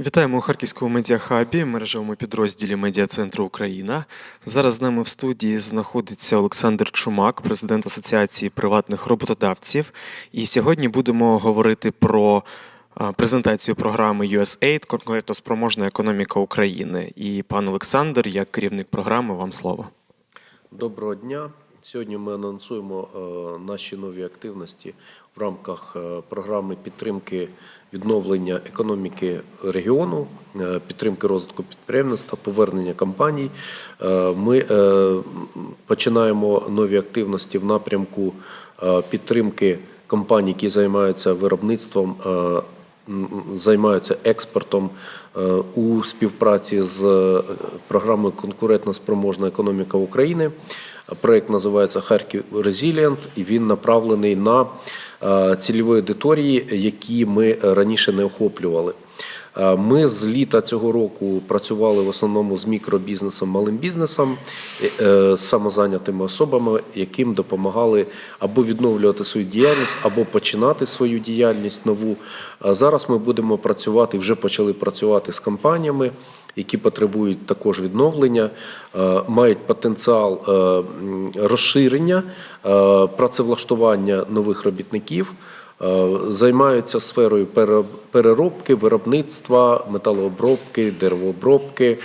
Вітаємо у Харківському медіахабі, мережевому підрозділі Медіа-центру Україна. Зараз з нами в студії знаходиться Олександр Чумак, президент Асоціації приватних роботодавців. І сьогодні будемо говорити про презентацію програми USAID конкурентоспроможна економіка України. І пан Олександр, як керівник програми, вам слово. Доброго дня. Сьогодні ми анонсуємо е, наші нові активності в рамках е, програми підтримки відновлення економіки регіону, е, підтримки розвитку підприємництва, повернення компаній. Ми починаємо нові активності в напрямку підтримки компаній, які займаються виробництвом. займаються експортом у співпраці з програмою Конкурентна спроможна економіка України. Проект називається Харків Резілієнт, і він направлений на е, цільові аудиторії, які ми раніше не охоплювали. Е, Ми з літа цього року працювали в основному з мікробізнесом, малим бізнесом, е, самозайнятими особами, яким допомагали або відновлювати свою діяльність, або починати свою діяльність нову. Зараз ми будемо працювати, вже почали працювати з компаніями, які потребують також відновлення, е, мають потенціал е, розширення, е, працевлаштування нових робітників. Займаються сферою пере- переробки, виробництва, металообробки, деревообробки,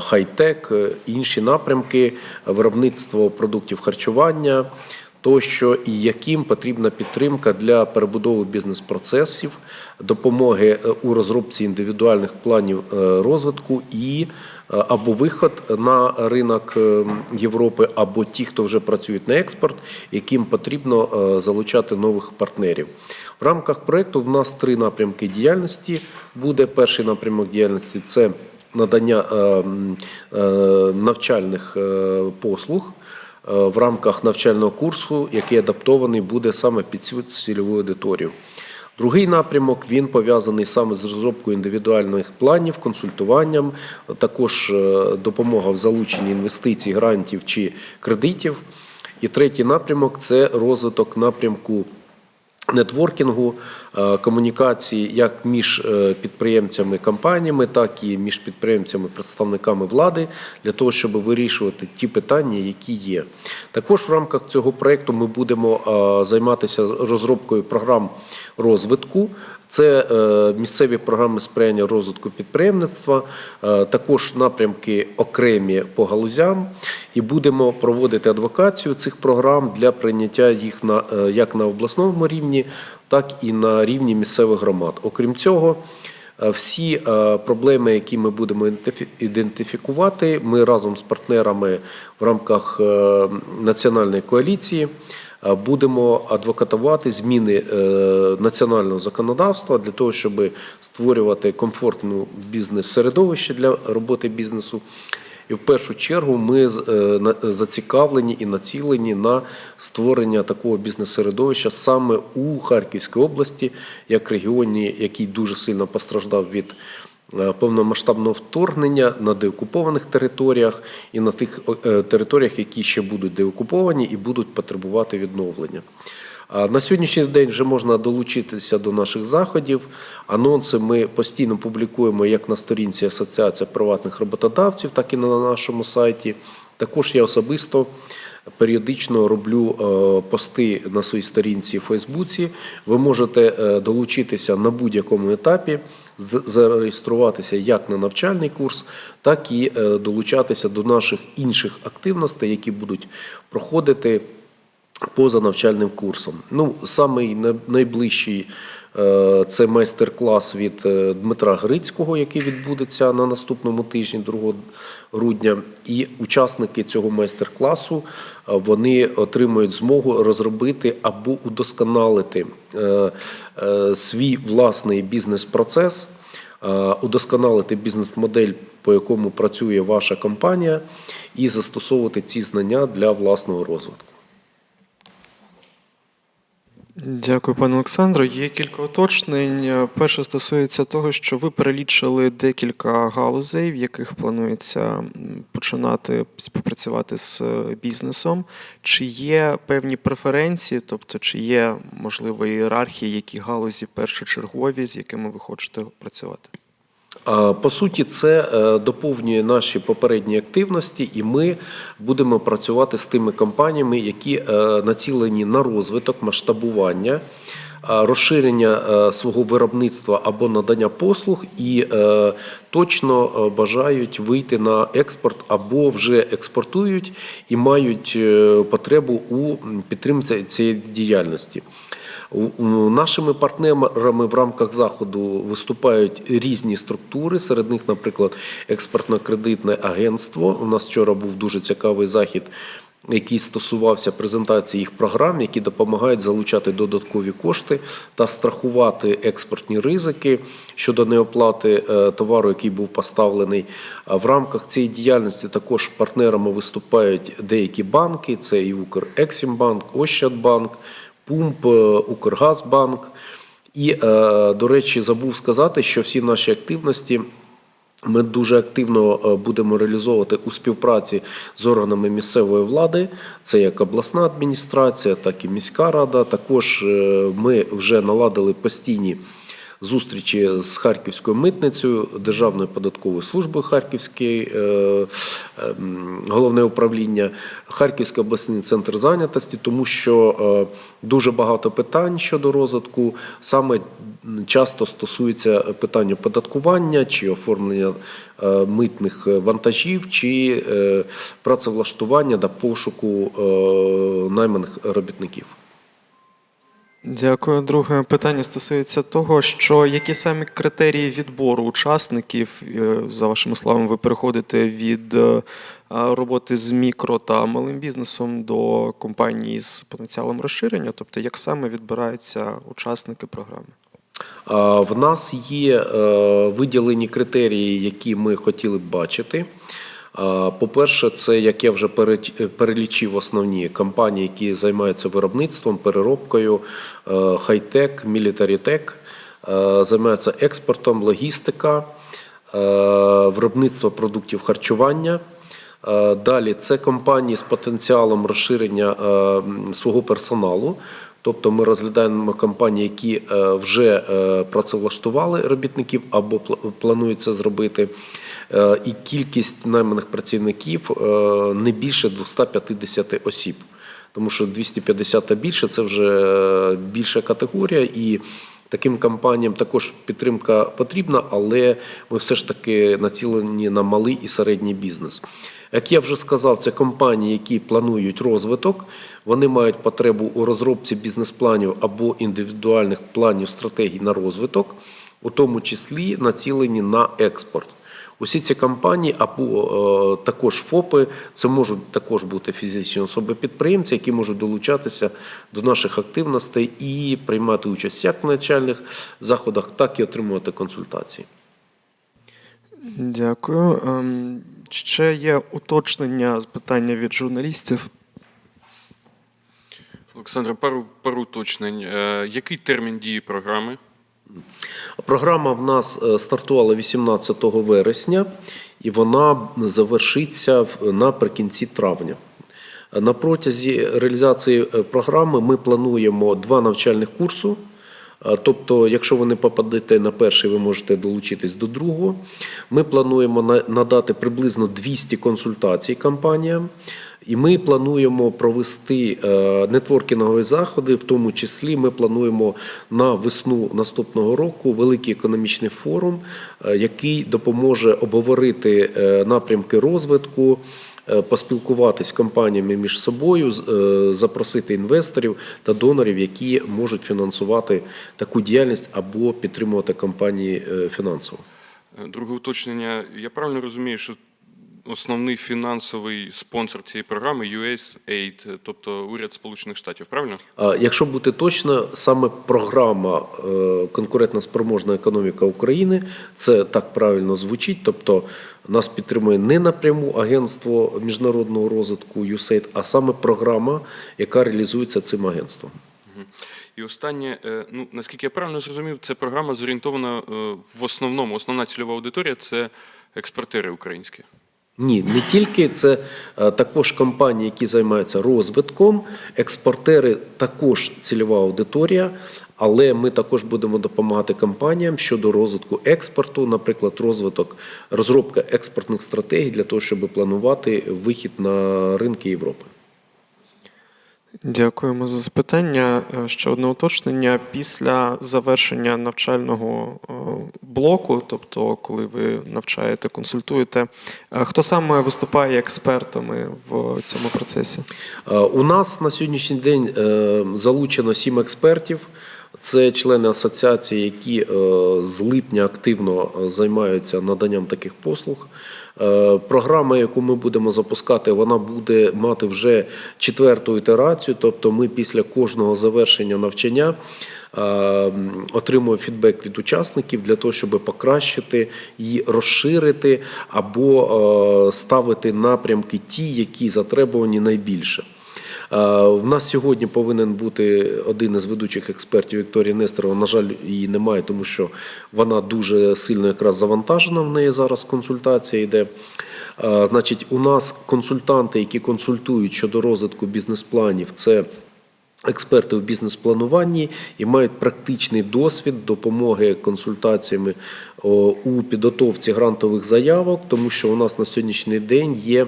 хай-тек, інші напрямки, виробництво продуктів харчування тощо, і яким потрібна підтримка для перебудови бізнес-процесів, допомоги е, у розробці індивідуальних планів е, розвитку і е, або виход на ринок Європи, або ті, хто вже працюють на експорт, яким потрібно залучати нових партнерів. В рамках проекту в нас три напрямки діяльності. Буде перший напрямок діяльності це надання е, м, е, навчальних послуг в рамках навчального курсу, який адаптований буде саме під цю цільову аудиторію. Другий напрямок він пов'язаний саме з розробкою індивідуальних планів, консультуванням, також е, допомога в залученні інвестицій, грантів чи кредитів. І третій напрямок це розвиток напрямку нетворкінгу, е, комунікації як між е, підприємцями компаніями, так і між підприємцями, представниками влади, для того, щоб вирішувати ті питання, які є. Також в рамках цього проекту ми будемо е, займатися розробкою програм розвитку. Це е, місцеві програми сприяння розвитку підприємництва, е, також напрямки окремі по галузям, і будемо проводити адвокацію цих програм для прийняття їх на е, як на обласному рівні, так і на рівні місцевих громад. Окрім цього. Всі проблеми, які ми будемо ідентифікувати, ми разом з партнерами в рамках національної коаліції будемо адвокатувати зміни е, національного законодавства для того, щоб створювати комфортну бізнес-середовище для роботи бізнесу. І в першу чергу ми е, зацікавлені і націлені на створення такого бізнес-середовища саме у Харківській області, як регіоні, який дуже сильно постраждав від е, повномасштабного вторгнення на деокупованих територіях і на тих е, територіях, які ще будуть деокуповані і будуть потребувати відновлення. На сьогоднішній день вже можна долучитися до наших заходів. Анонси ми постійно публікуємо як на сторінці Асоціації приватних роботодавців, так і на нашому сайті. Також я особисто періодично роблю е, пости на своїй сторінці в Фейсбуці. Ви можете е, долучитися на будь-якому етапі, зареєструватися як на навчальний курс, так і е, долучатися до наших інших активностей, які будуть проходити поза навчальним курсом. Ну, самий найближчий це майстер-клас від е, Дмитра Грицького, який відбудеться на наступному тижні, 2 грудня. І учасники цього майстер-класу е, вони отримують змогу розробити або удосконалити е, е, свій власний бізнес-процес. е, Удосконалити бізнес-модель, по якому працює ваша компанія, і застосовувати ці знання для власного розвитку. Дякую, пане Олександро. Є кілька уточнень. Перше стосується того, що ви перелічили декілька галузей, в яких планується починати співпрацювати з е, бізнесом. Чи є певні преференції, тобто чи є можливо ієрархії, які галузі першочергові, з якими ви хочете працювати? По суті, це е, доповнює наші попередні активності, і ми будемо працювати з тими компаніями, які е, націлені на розвиток, масштабування, розширення е, свого виробництва або надання послуг, і е, точно е, бажають вийти на експорт або вже експортують і мають е, потребу у підтримці цієї діяльності. Нашими партнерами в рамках заходу виступають різні структури. Серед них, наприклад, експортно-кредитне агентство. У нас вчора був дуже цікавий захід, який стосувався презентації їх програм, які допомагають залучати додаткові кошти та страхувати експортні ризики щодо неоплати е, товару, який був поставлений. В рамках цієї діяльності також партнерами виступають деякі банки: це і Укрексімбанк, Ощадбанк. Пумп, е, Укргазбанк. І, е, до речі, забув сказати, що всі наші активності. Ми дуже активно е, будемо реалізовувати у співпраці з органами місцевої влади. Це як обласна адміністрація, так і міська рада. Також е, ми вже наладили постійні зустрічі з Харківською митницею, Державною податковою службою Харківської е, е, головне управління, Харківський обласний центр зайнятості, тому що е, дуже багато питань щодо розвитку саме часто стосується питання оподаткування чи оформлення е, митних вантажів, чи працевлаштування та пошуку найманих робітників. Дякую. Друге питання стосується того, що які самі критерії відбору учасників, е, за вашими словами, ви переходите від е, роботи з мікро та малим бізнесом до компанії з потенціалом розширення? Тобто, як саме відбираються учасники програми? В нас є е, виділені критерії, які ми хотіли б бачити. По-перше, це як я вже перелічив основні компанії, які займаються виробництвом, переробкою, е, хай-тек, мілітарі-тек, е, займаються експортом, логістика, е, виробництво продуктів харчування. Далі це компанії з потенціалом розширення свого персоналу. Тобто ми розглядаємо компанії, які е, вже е, працевлаштували робітників або пла- планують це зробити. Е, І кількість найманих працівників не більше 250 осіб. Тому що 250 та більше це вже більша категорія, і таким компаніям також підтримка потрібна, але ми все ж таки націлені на малий і середній бізнес. Як я вже сказав, це компанії, які планують розвиток, вони мають потребу у розробці бізнес-планів або індивідуальних планів стратегій на розвиток, у тому числі націлені на експорт. Усі ці компанії або е, також ФОПи, це можуть також бути фізичні особи-підприємці, які можуть долучатися до наших активностей і приймати участь як в навчальних заходах, так і отримувати консультації. Дякую. Ще є уточнення з питання від журналістів. Олександре, пару, пару уточнень. Е, Який термін дії програми? Програма в нас е, стартувала 18 вересня, і вона завершиться в- наприкінці травня. На протязі реалізації е, програми ми плануємо два навчальних курси. Тобто, якщо ви не попадете на перший, ви можете долучитись до другого. Ми плануємо на- надати приблизно 200 консультацій компаніям. І ми плануємо провести е, нетворкінгові заходи, в тому числі ми плануємо на весну наступного року великий економічний форум, е, який допоможе обговорити е, напрямки розвитку, поспілкуватись з компаніями між собою, е, запросити інвесторів та донорів, які можуть фінансувати таку діяльність або підтримувати компанії е, фінансово. Е, Друге уточнення. Я правильно розумію, що основний фінансовий спонсор цієї програми USAID, тобто уряд Сполучених Штатів, правильно? А Якщо бути точно, саме програма е, Конкурентна спроможна економіка України, це так правильно звучить. Тобто нас підтримує не напряму агентство міжнародного розвитку USAID, а саме програма, яка реалізується цим агентством. І останнє, е, ну наскільки я правильно зрозумів, ця програма зорієнтована е, в основному, основна цільова аудиторія це експортери українські. Ні, не тільки це е, також компанії, які займаються розвитком, експортери також цільова аудиторія, але ми також будемо допомагати компаніям щодо розвитку експорту, наприклад, розвиток, розробка експортних стратегій для того, щоб планувати вихід на ринки Європи. Дякуємо за запитання. Е, Ще одне уточнення. Після завершення навчального е, блоку, тобто коли ви навчаєте, консультуєте, е, хто саме виступає експертами в цьому процесі? У нас на сьогоднішній день залучено сім експертів. Це члени асоціації, які е, з липня активно е, займаються наданням таких послуг. Е, Програма, яку ми будемо запускати, вона буде мати вже четверту ітерацію. Тобто, ми після кожного завершення навчання отримуємо фідбек від учасників для того, щоб покращити її, розширити або ставити напрямки ті, які затребувані найбільше. Е, В нас сьогодні повинен бути один із ведучих експертів Вікторія Нестерова. На жаль, її немає, тому що вона дуже сильно якраз завантажена. В неї зараз консультація йде. Е, Значить, у нас консультанти, які консультують щодо розвитку бізнес-планів, це експерти у бізнес-плануванні і мають практичний досвід допомоги консультаціями у підготовці грантових заявок, тому що у нас на сьогоднішній день є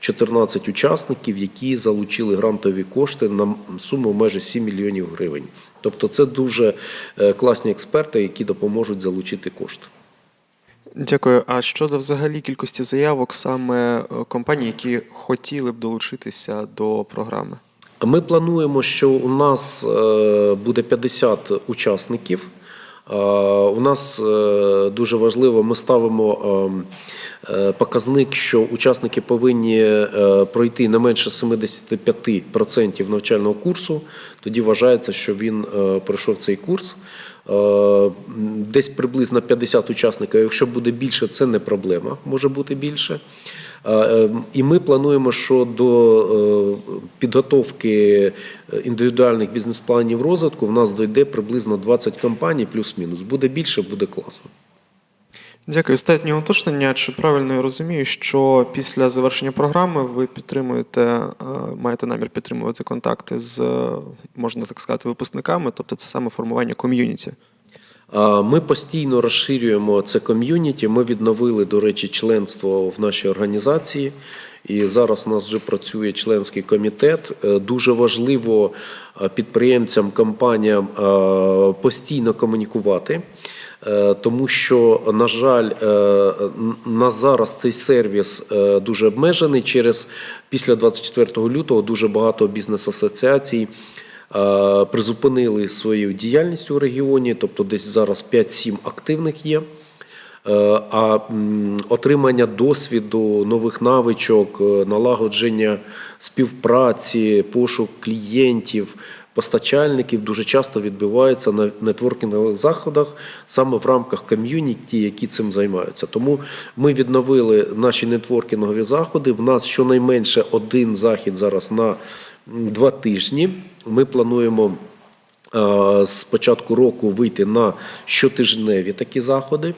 14 учасників, які залучили грантові кошти на суму майже 7 мільйонів гривень. Тобто це дуже е, класні експерти, які допоможуть залучити кошти. Дякую. А щодо взагалі кількості заявок, саме е, компаній, які хотіли б долучитися до програми? Ми плануємо, що у нас е, буде 50 учасників. Е, У нас е, дуже важливо, ми ставимо показник, що учасники повинні пройти не менше 75% навчального курсу. Тоді вважається, що він пройшов цей курс. Десь приблизно 50 учасників. Якщо буде більше, це не проблема, може бути більше. Е, е, І ми плануємо, що до е, підготовки індивідуальних бізнес-планів розвитку в нас дойде приблизно 20 компаній, плюс-мінус. Буде більше, буде класно. Дякую. Останнє уточнення. Чи правильно я розумію, що після завершення програми ви підтримуєте, е, маєте намір підтримувати контакти з, е, можна так сказати, випускниками, тобто це саме формування ком'юніті? Ми постійно розширюємо це ком'юніті. Ми відновили, до речі, членство в нашій організації. І зараз у нас вже працює членський комітет. Е, Дуже важливо е, підприємцям, компаніям е, постійно комунікувати. Тому що, на жаль, на зараз цей сервіс дуже обмежений. Через після 24 лютого дуже багато бізнес-асоціацій призупинили свою діяльність у регіоні, тобто десь зараз 5-7 активних є. Е, А отримання досвіду, нових навичок, е, налагодження співпраці, пошук клієнтів, постачальників дуже часто відбувається на нетворкінгових заходах саме в рамках ком'юніті, які цим займаються. Тому ми відновили наші нетворкінгові заходи. В нас щонайменше один захід зараз на два тижні. Ми плануємо е, з початку року вийти на щотижневі такі заходи.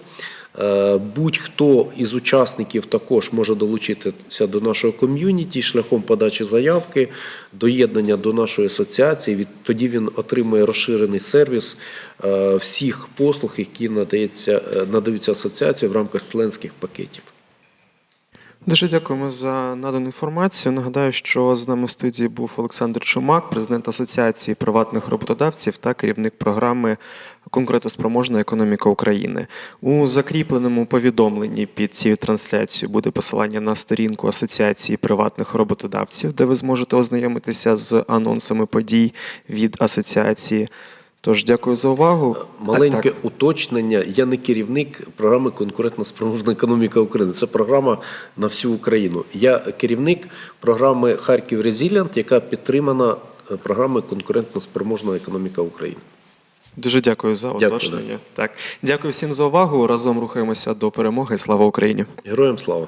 Е, Будь-хто із учасників також може долучитися до нашого ком'юніті шляхом подачі заявки, доєднання до нашої асоціації. Тоді він отримує розширений сервіс е, всіх послуг, які надаються асоціації в рамках членських пакетів. Дуже дякуємо за надану інформацію. Нагадаю, що з нами в студії був Олександр Чумак, президент Асоціації приватних роботодавців та керівник програми Конкурентоспроможна економіка України. У закріпленому повідомленні під цією трансляцією буде посилання на сторінку Асоціації приватних роботодавців, де ви зможете ознайомитися з анонсами подій від асоціації. Тож дякую за увагу. Маленьке А, уточнення. Я не керівник програми Конкурентна спроможна економіка України. Це програма на всю Україну. Я керівник програми Харків Резіліант, яка підтримана е, програмою Конкурентна спроможна економіка України. Дуже дякую за Дякую, уточнення. Так, дякую всім за увагу. Разом рухаємося до перемоги. Слава Україні! Героям слава!